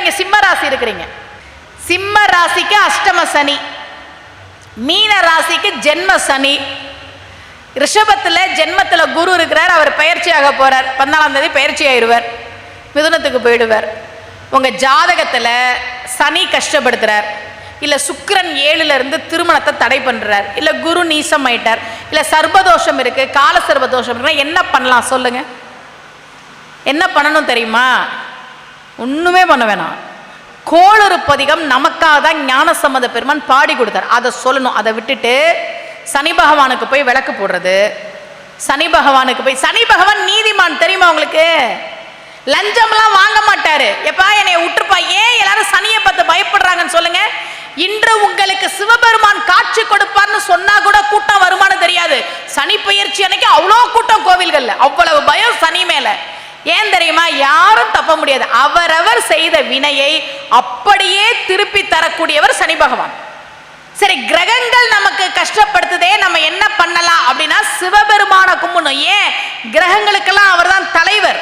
இங்க சிம்ம ராசி இருக்கிறீங்க. சிம்ம ராசிக்கு அஷ்டம சனி. மீன ராசிக்கு ஜென்ம சனி. ரிஷபத்துல ஜென்மத்துல குரு இருக்கிறார் அவர் பயிற்சியாக போறார். பதினாலாம் தேதி பயிற்சி ஆயிடுவார் மிதுனத்துக்கு போயிடுவார். உங்க ஜாதகத்துல சனி கஷ்டப்படுத்துகிறார் இல்ல சுக்கரன் ஏழுல இருந்து திருமணத்தை தடை பண்றார். இல்ல குரு நீசம் ஆயிட்டார். இல்ல சர்வதோஷம் இருக்கு கால சர்வதோஷம் இருக்குன்னா என்ன பண்ணலாம் சொல்லுங்க. என்ன பண்ணணும் தெரியுமா? ஒண்ணுமே பண்ண வேணாம். கோளறு பதிகம் நமக்காக தான் ஞானசம்மத பெருமான் பாடி கொடுத்தார். அதை சொல்லணும். அதை விட்டுட்டு சனி பகவானுக்கு போய் விளக்கு போடுறது. சனி பகவானுக்கு போய் சனி பகவான் நீதிமான் தெரியுமா உங்களுக்கு? லஞ்சம்லாம் வாங்க மாட்டாரு. எப்பா என்னை விட்டுருப்பா? ஏன் எல்லாரும் சனியை பார்த்து பயப்படுறாங்கன்னு சொல்லுங்க? இன்று உங்களுக்கு சிவபெருமான் காட்சி கொடுப்பார்னு சொன்னா கூட கூட்டம் வருமானம் தெரியாது. சனி பயிற்சி அன்னைக்கு அவ்வளோ கூட்டம் கோவில்கள்ல. அவ்வளவு பயம் சனி மேலே. ஏன் தெரியுமா? யாரும் தப்ப முடியாது. அவரவர் செய்த வினையை அப்படியே திருப்பி தரக்கூடியவர் சனி பகவான். சரி கிரகங்கள் நமக்கு கஷ்டப்படுத்துதே நம்ம என்ன பண்ணலாம் அப்படின்னா சிவபெருமான கும்பிடணும். ஏன்? கிரகங்களுக்கெல்லாம் அவர்தான் தலைவர்.